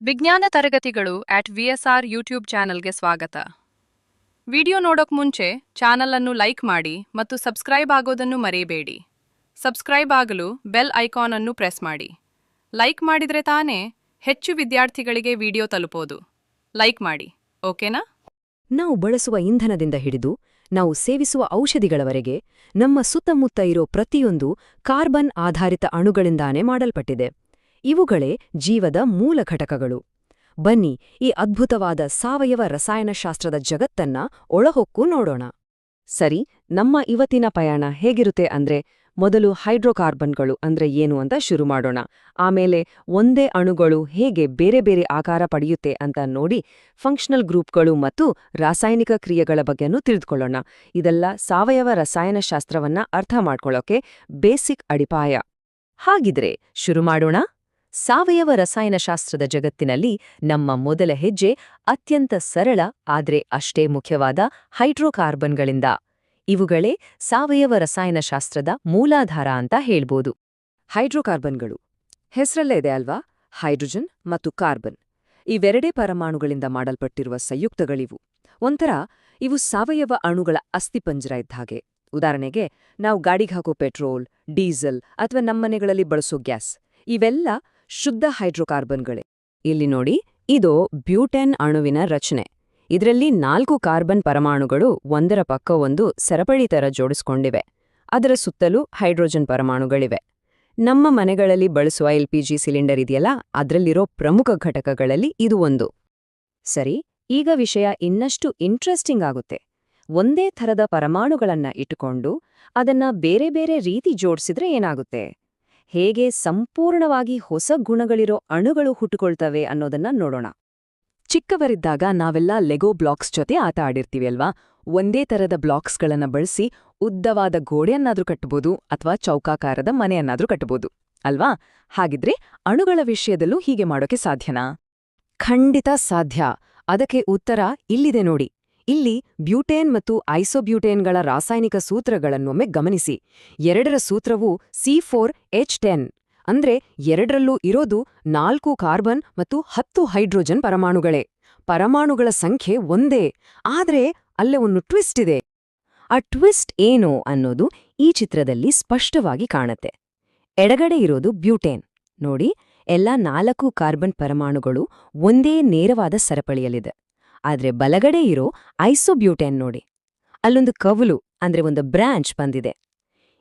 ವಿಜ್ಞಾನ ತರಗತಿಗಳು at ವಿಎಸ್ಆರ್ YouTube ಚಾನಲ್ಗೆ ಸ್ವಾಗತ. ವಿಡಿಯೋ ನೋಡೋಕ್ ಮುಂಚೆ ಚಾನಲ್ ಅನ್ನು ಲೈಕ್ ಮಾಡಿ ಮತ್ತು ಸಬ್ಸ್ಕ್ರೈಬ್ ಆಗೋದನ್ನು ಮರೆಯಬೇಡಿ. ಸಬ್ಸ್ಕ್ರೈಬ್ ಆಗಲು ಬೆಲ್ ಐಕಾನ್ ಅನ್ನು ಪ್ರೆಸ್ ಮಾಡಿ. ಲೈಕ್ ಮಾಡಿದ್ರೆ ತಾನೇ ಹೆಚ್ಚು ವಿದ್ಯಾರ್ಥಿಗಳಿಗೆ ವಿಡಿಯೋ ತಲುಪೋದು. ಲೈಕ್ ಮಾಡಿ, ಓಕೆನಾ? ನಾವು ಬಳಸುವ ಇಂಧನದಿಂದ ಹಿಡಿದು ನಾವು ಸೇವಿಸುವ ಔಷಧಿಗಳವರೆಗೆ ನಮ್ಮ ಸುತ್ತಮುತ್ತ ಇರೋ ಪ್ರತಿಯೊಂದು ಕಾರ್ಬನ್ ಆಧಾರಿತ ಅಣುಗಳಿಂದಾನೇ ಮಾಡಲ್ಪಟ್ಟಿದೆ. ಇವುಗಳೇ ಜೀವದ ಮೂಲ ಘಟಕಗಳು. ಬನ್ನಿ ಈ ಅದ್ಭುತವಾದ ಸಾವಯವ ರಸಾಯನಶಾಸ್ತ್ರದ ಜಗತ್ತನ್ನ ಒಳಹೊಕ್ಕು ನೋಡೋಣ. ಸರಿ, ನಮ್ಮ ಇವತ್ತಿನ ಪಯಣ ಹೇಗಿರುತ್ತೆ ಅಂದ್ರೆ, ಮೊದಲು ಹೈಡ್ರೋಕಾರ್ಬನ್ಗಳು ಅಂದ್ರೆ ಏನು ಅಂತ ಶುರು ಮಾಡೋಣ. ಆಮೇಲೆ ಒಂದೇ ಅಣುಗಳು ಹೇಗೆ ಬೇರೆ ಬೇರೆ ಆಕಾರ ಪಡೆಯುತ್ತೆ ಅಂತ ನೋಡಿ ಫಂಕ್ಷನಲ್ ಗ್ರೂಪ್ಗಳು ಮತ್ತು ರಾಸಾಯನಿಕ ಕ್ರಿಯೆಗಳ ಬಗ್ಗೆನೂ ತಿಳಿದುಕೊಳ್ಳೋಣ. ಇದೆಲ್ಲ ಸಾವಯವ ರಸಾಯನಶಾಸ್ತ್ರವನ್ನ ಅರ್ಥ ಮಾಡ್ಕೊಳ್ಳೋಕೆ ಬೇಸಿಕ್ ಅಡಿಪಾಯ. ಹಾಗಿದ್ರೆ, ಶುರು ಮಾಡೋಣ. ಸಾವಯವ ರಸಾಯನಶಾಸ್ತ್ರದ ಜಗತ್ತಿನಲ್ಲಿ ನಮ್ಮ ಮೊದಲ ಹೆಜ್ಜೆ ಅತ್ಯಂತ ಸರಳ, ಆದರೆ ಅಷ್ಟೇ ಮುಖ್ಯವಾದ ಹೈಡ್ರೋಕಾರ್ಬನ್ಗಳಿಂದ. ಇವುಗಳೇ ಸಾವಯವ ರಸಾಯನಶಾಸ್ತ್ರದ ಮೂಲಾಧಾರ ಅಂತ ಹೇಳ್ಬೋದು. ಹೈಡ್ರೋಕಾರ್ಬನ್ಗಳು. ಹೆಸರಲ್ಲೇ ಇದೆ ಅಲ್ವಾ? ಹೈಡ್ರೋಜನ್ ಮತ್ತು ಕಾರ್ಬನ್. ಇವೆರಡೇ ಪರಮಾಣುಗಳಿಂದ ಮಾಡಲ್ಪಟ್ಟಿರುವ ಸಂಯುಕ್ತಗಳಿವು. ಒಂಥರ, ಇವು ಸಾವಯವ ಅಣುಗಳ ಅಸ್ಥಿಪಂಜರ ಇದ್ದ ಹಾಗೆ. ಉದಾಹರಣೆಗೆ, ನಾವು ಗಾಡಿಗೆ ಹಾಕೋ ಪೆಟ್ರೋಲ್, ಡೀಸೆಲ್ ಅಥವಾ ನಮ್ಮನೆಗಳಲ್ಲಿ ಬಳಸೋ ಗ್ಯಾಸ್. ಇವೆಲ್ಲ ಶುದ್ಧ ಹೈಡ್ರೋಕಾರ್ಬನ್ಗಳೇ. ಇಲ್ಲಿ ನೋಡಿ, ಇದು ಬ್ಯೂಟೆನ್ ಅಣುವಿನ ರಚನೆ. ಇದರಲ್ಲಿ ನಾಲ್ಕು ಕಾರ್ಬನ್ ಪರಮಾಣುಗಳು ಒಂದರ ಪಕ್ಕ ಒಂದು ಸರಪಳಿ ತರ ಜೋಡಿಸ್ಕೊಂಡಿವೆ. ಅದರ ಸುತ್ತಲೂ ಹೈಡ್ರೋಜನ್ ಪರಮಾಣುಗಳಿವೆ. ನಮ್ಮ ಮನೆಗಳಲ್ಲಿ ಬಳಸುವ ಎಲ್ ಪಿ ಜಿ ಸಿಲಿಂಡರ್ ಇದೆಯಲ್ಲ, ಅದರಲ್ಲಿರೋ ಪ್ರಮುಖ ಘಟಕಗಳಲ್ಲಿ ಇದು ಒಂದು. ಸರಿ, ಈಗ ವಿಷಯ ಇನ್ನಷ್ಟು ಇಂಟ್ರೆಸ್ಟಿಂಗ್ ಆಗುತ್ತೆ. ಒಂದೇ ಥರದ ಪರಮಾಣುಗಳನ್ನ ಇಟ್ಟುಕೊಂಡು ಅದನ್ನ ಬೇರೆ ಬೇರೆ ರೀತಿ ಜೋಡಿಸಿದ್ರೆ ಏನಾಗುತ್ತೆ? ಹೇಗೆ ಸಂಪೂರ್ಣವಾಗಿ ಹೊಸ ಗುಣಗಳಿರೋ ಅಣುಗಳು ಹುಟ್ಟುಕೊಳ್ತವೆ ಅನ್ನೋದನ್ನ ನೋಡೋಣ. ಚಿಕ್ಕವರಿದ್ದಾಗ ನಾವೆಲ್ಲ ಲೆಗೋ ಬ್ಲಾಕ್ಸ್ ಜೊತೆ ಆಟ ಆಡಿರ್ತೀವಿ ಅಲ್ವಾ? ಒಂದೇ ತರದ ಬ್ಲಾಕ್ಸ್ಗಳನ್ನ ಬಳಸಿ ಉದ್ದವಾದ ಗೋಡೆಯನ್ನಾದ್ರೂ ಕಟ್ಟಬಹುದು ಅಥವಾ ಚೌಕಾಕಾರದ ಮನೆಯನ್ನಾದ್ರೂ ಕಟ್ಟಬಹುದು ಅಲ್ವಾ? ಹಾಗಿದ್ರೆ ಅಣುಗಳ ವಿಷಯದಲ್ಲೂ ಹೀಗೆ ಮಾಡೋಕೆ ಸಾಧ್ಯನಾ? ಖಂಡಿತ ಸಾಧ್ಯ. ಅದಕ್ಕೆ ಉತ್ತರ ಇಲ್ಲಿದೆ ನೋಡಿ. ಇಲ್ಲಿ ಬ್ಯೂಟೇನ್ ಮತ್ತು ಐಸೋಬ್ಯೂಟೇನ್ಗಳ ರಾಸಾಯನಿಕ ಸೂತ್ರಗಳನ್ನೊಮ್ಮೆ ಗಮನಿಸಿ. ಎರಡರ ಸೂತ್ರವು ಸಿ ಫೋರ್ ಎಚ್ ಟೆನ್, ಅಂದ್ರೆ ಎರಡರಲ್ಲೂ ಇರೋದು ನಾಲ್ಕು ಕಾರ್ಬನ್ ಮತ್ತು ಹತ್ತು ಹೈಡ್ರೋಜನ್ ಪರಮಾಣುಗಳೇ. ಪರಮಾಣುಗಳ ಸಂಖ್ಯೆ ಒಂದೇ, ಆದರೆ ಅಲ್ಲೇ ಒಂದು ಟ್ವಿಸ್ಟ್ ಇದೆ. ಆ ಟ್ವಿಸ್ಟ್ ಏನು ಅನ್ನೋದು ಈ ಚಿತ್ರದಲ್ಲಿ ಸ್ಪಷ್ಟವಾಗಿ ಕಾಣುತ್ತೆ. ಎಡಗಡೆ ಇರೋದು ಬ್ಯೂಟೇನ್. ನೋಡಿ, ಎಲ್ಲ ನಾಲ್ಕು ಕಾರ್ಬನ್ ಪರಮಾಣುಗಳು ಒಂದೇ ನೇರವಾದ ಸರಪಳಿಯಲ್ಲಿದೆ. ಆದ್ರೆ ಬಲಗಡೆ ಇರೋ ಐಸೋಬ್ಯೂಟೇನ್ ನೋಡಿ. ಅಲ್ಲೊಂದು ಕವಲು, ಅಂದ್ರೆ ಒಂದು ಬ್ರಾಂಚ್ ಬಂದಿದೆ.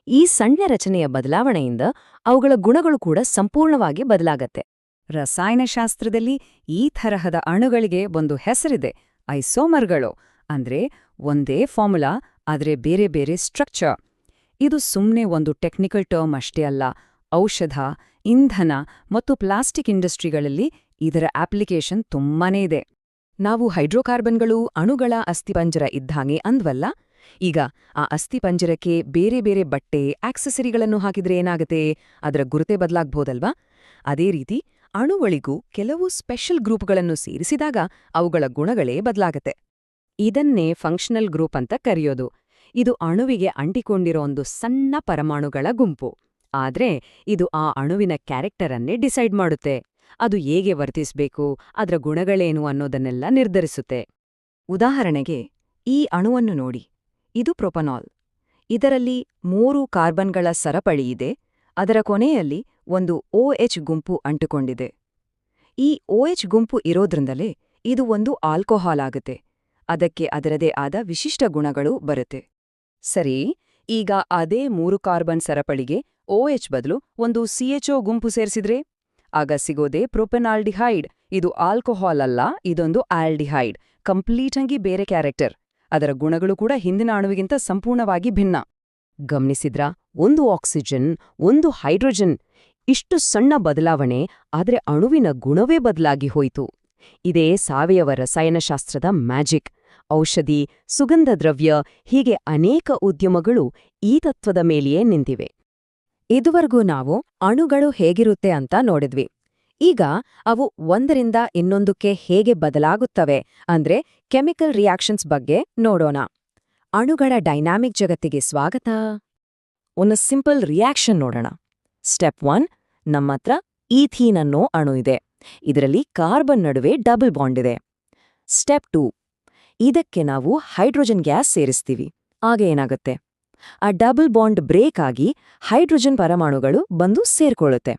ಈ ಸಣ್ಣ ರಚನೆಯ ಬದಲಾವಣೆಯಿಂದ ಅವುಗಳ ಗುಣಗಳು ಕೂಡ ಸಂಪೂರ್ಣವಾಗಿ ಬದಲಾಗತ್ತೆ. ರಸಾಯನಶಾಸ್ತ್ರದಲ್ಲಿ ಈ ತರಹದ ಅಣುಗಳಿಗೆ ಒಂದು ಹೆಸರಿದೆ, ಐಸೋಮರ್ಗಳು. ಅಂದ್ರೆ ಒಂದೇ ಫಾರ್ಮುಲಾ, ಆದ್ರೆ ಬೇರೆ ಬೇರೆ ಸ್ಟ್ರಕ್ಚರ್. ಇದು ಸುಮ್ಮನೆ ಒಂದು ಟೆಕ್ನಿಕಲ್ ಟರ್ಮ್ ಅಷ್ಟೇ ಅಲ್ಲ, ಔಷಧ, ಇಂಧನ ಮತ್ತು ಪ್ಲಾಸ್ಟಿಕ್ ಇಂಡಸ್ಟ್ರಿಗಳಲ್ಲಿ ಇದರ ಅಪ್ಲಿಕೇಶನ್ ತುಂಬಾನೇ ಇದೆ. ನಾವು ಹೈಡ್ರೋಕಾರ್ಬನ್ಗಳು ಅಣುಗಳ ಅಸ್ಥಿಪಂಜರ ಇದ್ದಾಗೆ ಅಂದ್ವಲ್ಲ? ಈಗ ಆ ಅಸ್ಥಿಪಂಜರಕ್ಕೆ ಬೇರೆ ಬೇರೆ ಬಟ್ಟೆ, ಆಕ್ಸೆಸರಿಗಳನ್ನು ಹಾಕಿದ್ರೆ ಏನಾಗತ್ತೆ? ಅದರ ಗುರುತೆ ಬದಲಾಗ್ಬೋದಲ್ವಾ? ಅದೇ ರೀತಿ ಅಣುಗಳಿಗೂ ಕೆಲವು ಸ್ಪೆಷಲ್ ಗ್ರೂಪ್ಗಳನ್ನು ಸೇರಿಸಿದಾಗ ಅವುಗಳ ಗುಣಗಳೇ ಬದಲಾಗತ್ತೆ. ಇದನ್ನೇ ಫಂಕ್ಷನಲ್ ಗ್ರೂಪ್ ಅಂತ ಕರೆಯೋದು. ಇದು ಅಣುವಿಗೆ ಅಂಟಿಕೊಂಡಿರೋ ಒಂದು ಸಣ್ಣ ಪರಮಾಣುಗಳ ಗುಂಪು. ಆದ್ರೆ ಇದು ಆ ಅಣುವಿನ ಕ್ಯಾರೆಕ್ಟರನ್ನೇ ಡಿಸೈಡ್ ಮಾಡುತ್ತೆ. ಅದು ಹೇಗೆ ವರ್ತಿಸಬೇಕು, ಅದರ ಗುಣಗಳೇನು ಅನ್ನೋದನ್ನೆಲ್ಲ ನಿರ್ಧರಿಸುತ್ತೆ. ಉದಾಹರಣೆಗೆ, ಈ ಅಣುವನ್ನು ನೋಡಿ. ಇದು ಪ್ರೊಪನಾಲ್. ಇದರಲ್ಲಿ ಮೂರು ಕಾರ್ಬನ್ಗಳ ಸರಪಳಿ ಇದೆ. ಅದರ ಕೊನೆಯಲ್ಲಿ ಒಂದು ಓಎಚ್ ಗುಂಪು ಅಂಟುಕೊಂಡಿದೆ. ಈ ಓಎಚ್ ಗುಂಪು ಇರೋದ್ರಿಂದಲೇ ಇದು ಒಂದು ಆಲ್ಕೋಹಾಲ್ ಆಗುತ್ತೆ. ಅದಕ್ಕೆ ಅದರದೇ ಆದ ವಿಶಿಷ್ಟ ಗುಣಗಳು ಬರುತ್ತೆ. ಸರಿ, ಈಗ ಅದೇ ಮೂರು ಕಾರ್ಬನ್ ಸರಪಳಿಗೆ ಓಎಚ್ ಬದಲು ಒಂದು ಸಿಎಚ್ಒ ಗುಂಪು ಸೇರಿಸಿದ್ರೆ? ಆಗ ಸಿಗೋದೇ ಪ್ರೊಪೆನಾಲ್ಡಿಹೈಡ್. ಇದು ಆಲ್ಕೋಹಾಲ್ ಅಲ್ಲ, ಇದೊಂದು ಆಲ್ಡಿಹೈಡ್ ಕಂಪ್ಲೀಟ್ ಆಗಿ ಬೇರೆ ಕ್ಯಾರೆಕ್ಟರ್. ಅದರ ಗುಣಗಳು ಕೂಡ ಹಿಂದಿನ ಅಣುವಿಗಿಂತ ಸಂಪೂರ್ಣವಾಗಿ ಭಿನ್ನ. ಗಮನಿಸಿದ್ರ? ಒಂದು ಆಕ್ಸಿಜನ್, ಒಂದು ಹೈಡ್ರೋಜನ್. ಇಷ್ಟು ಸಣ್ಣ ಬದಲಾವಣೆ, ಆದರೆ ಅಣುವಿನ ಗುಣವೇ ಬದಲಾಗಿ ಹೋಯಿತು. ಇದೇ ಸಾವಯವ ರಸಾಯನಶಾಸ್ತ್ರದ ಮ್ಯಾಜಿಕ್. ಔಷಧಿ ಸುಗಂಧ ದ್ರವ್ಯ ಹೀಗೆ ಅನೇಕ ಉದ್ಯಮಗಳು ಈ ತತ್ವದ ಮೇಲೆಯೇ ನಿಂತಿವೆ. ಇದುವರೆಗೂ ನಾವು ಅಣುಗಳು ಹೇಗಿರುತ್ತೆ ಅಂತ ನೋಡಿದ್ವಿ. ಈಗ ಅವು ಒಂದರಿಂದ ಇನ್ನೊಂದಕ್ಕೆ ಹೇಗೆ ಬದಲಾಗುತ್ತವೆ ಅಂದ್ರೆ ಕೆಮಿಕಲ್ ರಿಯಾಕ್ಷನ್ಸ್ ಬಗ್ಗೆ ನೋಡೋಣ. ಅಣುಗಳ ಡೈನಾಮಿಕ್ ಜಗತ್ತಿಗೆ ಸ್ವಾಗತ. ಒಂದು ಸಿಂಪಲ್ ರಿಯಾಕ್ಷನ್ ನೋಡೋಣ. ಸ್ಟೆಪ್ ಒನ್ ನಮ್ಮತ್ರ ಈಥೀನ್ ಅನ್ನೋ ಅಣು ಇದೆ. ಇದರಲ್ಲಿ ಕಾರ್ಬನ್ ನಡುವೆ ಡಬಲ್ ಬಾಂಡ್ ಇದೆ. ಸ್ಟೆಪ್ ಟೂ, ಇದಕ್ಕೆ ನಾವು ಹೈಡ್ರೋಜನ್ ಗ್ಯಾಸ್ ಸೇರಿಸ್ತೀವಿ. ಆಗ ಏನಾಗುತ್ತೆ? ಆ ಡಬಲ್ ಬಾಂಡ್ ಬ್ರೇಕ್ ಆಗಿ ಹೈಡ್ರೋಜನ್ ಪರಮಾಣುಗಳು ಬಂದು ಸೇರ್ಕೊಳ್ಳುತ್ತೆ.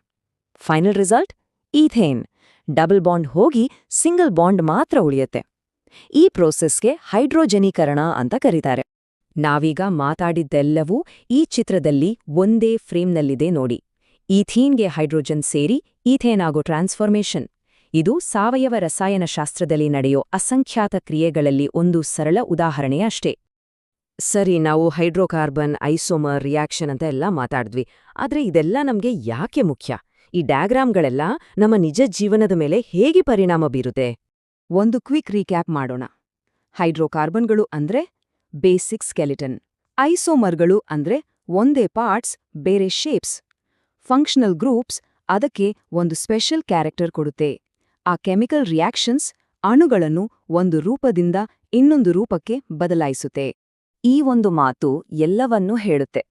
Final result, ethane. Double bond ಹೋಗಿ ಸಿಂಗಲ್ ಬಾಂಡ್ ಮಾತ್ರ ಉಳಿಯುತ್ತೆ. ಈ ಪ್ರೋಸೆಸ್ಗೆ ಹೈಡ್ರೋಜನೀಕರಣ ಅಂತ ಕರೀತಾರೆ. ನಾವೀಗ ಮಾತಾಡಿದ್ದೆಲ್ಲವೂ ಈ ಚಿತ್ರದಲ್ಲಿ ಒಂದೇ ಫ್ರೇಮ್ನಲ್ಲಿದೆ ನೋಡಿ. ಈಥೀನ್ಗೆ ಹೈಡ್ರೋಜನ್ ಸೇರಿ ಈಥೇನ್ ಆಗೋ ಟ್ರಾನ್ಸ್ಫಾರ್ಮೇಷನ್. ಇದು ಸಾವಯವ ರಸಾಯನಶಾಸ್ತ್ರದಲ್ಲಿ ನಡೆಯೋ ಅಸಂಖ್ಯಾತ ಕ್ರಿಯೆಗಳಲ್ಲಿ ಒಂದು ಸರಳ ಉದಾಹರಣೆ ಅಷ್ಟೇ ಸರಿ, ನಾವು ಹೈಡ್ರೋಕಾರ್ಬನ್, ಐಸೋಮರ್, ರಿಯಾಕ್ಷನ್ ಅಂತ ಎಲ್ಲ ಮಾತಾಡಿದ್ವಿ. ಆದ್ರೆ ಇದೆಲ್ಲ ನಮಗೆ ಯಾಕೆ ಮುಖ್ಯ? ಈ ಡಯಾಗ್ರಾಮ್ಗಳೆಲ್ಲ ನಮ್ಮ ನಿಜ ಜೀವನದ ಮೇಲೆ ಹೇಗೆ ಪರಿಣಾಮ ಬೀರುತ್ತೆ? ಒಂದು ಕ್ವಿಕ್ ರೀಕ್ಯಾಪ್ ಮಾಡೋಣ. ಹೈಡ್ರೋಕಾರ್ಬನ್ಗಳು ಅಂದ್ರೆ ಬೇಸಿಕ್ ಸ್ಕೆಲಿಟನ್. ಐಸೋಮರ್ಗಳು ಅಂದ್ರೆ ಒಂದೇ ಪಾರ್ಟ್ಸ್, ಬೇರೆ ಶೇಪ್ಸ್. ಫಂಕ್ಷನಲ್ ಗ್ರೂಪ್ಸ್ ಅದಕ್ಕೆ ಒಂದು ಸ್ಪೆಷಲ್ ಕ್ಯಾರೆಕ್ಟರ್ ಕೊಡುತ್ತೆ. ಆ ಕೆಮಿಕಲ್ ರಿಯಾಕ್ಷನ್ಸ್ ಅಣುಗಳನ್ನು ಒಂದು ರೂಪದಿಂದ ಇನ್ನೊಂದು ರೂಪಕ್ಕೆ ಬದಲಾಯಿಸುತ್ತೆ. ಈ ಒಂದು ಮಾತು ಎಲ್ಲವನ್ನೂ ಹೇಳುತ್ತೆ.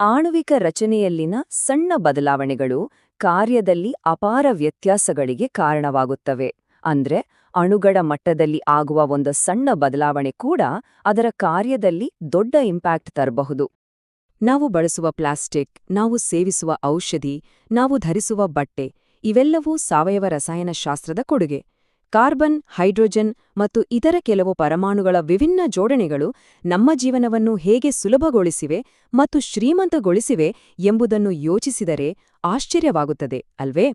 ಆಣುವಿಕ ರಚನೆಯಲ್ಲಿನ ಸಣ್ಣ ಬದಲಾವಣೆಗಳು ಕಾರ್ಯದಲ್ಲಿ ಅಪಾರ ವ್ಯತ್ಯಾಸಗಳಿಗೆ ಕಾರಣವಾಗುತ್ತವೆ. ಅಂದ್ರೆ ಅಣುಗಳ ಮಟ್ಟದಲ್ಲಿ ಆಗುವ ಒಂದು ಸಣ್ಣ ಬದಲಾವಣೆ ಕೂಡ ಅದರ ಕಾರ್ಯದಲ್ಲಿ ದೊಡ್ಡ ಇಂಪ್ಯಾಕ್ಟ್ ತರಬಹುದು. ನಾವು ಬಳಸುವ ಪ್ಲಾಸ್ಟಿಕ್ ನಾವು ಸೇವಿಸುವ ಔಷಧಿ, ನಾವು ಧರಿಸುವ ಬಟ್ಟೆ, ಇವೆಲ್ಲವೂ ಸಾವಯವ ರಸಾಯನಶಾಸ್ತ್ರದ ಕೊಡುಗೆ. ಕಾರ್ಬನ್, ಹೈಡ್ರೋಜನ್ ಮತ್ತು ಇತರ ಕೆಲವು ಪರಮಾಣುಗಳ ವಿಭಿನ್ನ ಜೋಡಣೆಗಳು ನಮ್ಮ ಜೀವನವನ್ನು ಹೇಗೆ ಸುಲಭಗೊಳಿಸಿವೆ ಮತ್ತು ಶ್ರೀಮಂತಗೊಳಿಸಿವೆ ಎಂಬುದನ್ನು ಯೋಚಿಸಿದರೆ ಆಶ್ಚರ್ಯವಾಗುತ್ತದೆ, ಅಲ್ವೇ?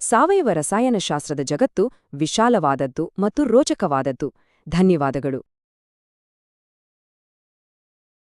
ಸಾವಯವ ರಸಾಯನಶಾಸ್ತ್ರದ ಜಗತ್ತು ವಿಶಾಲವಾದದ್ದು ಮತ್ತು ರೋಚಕವಾದದ್ದು. ಧನ್ಯವಾದಗಳು.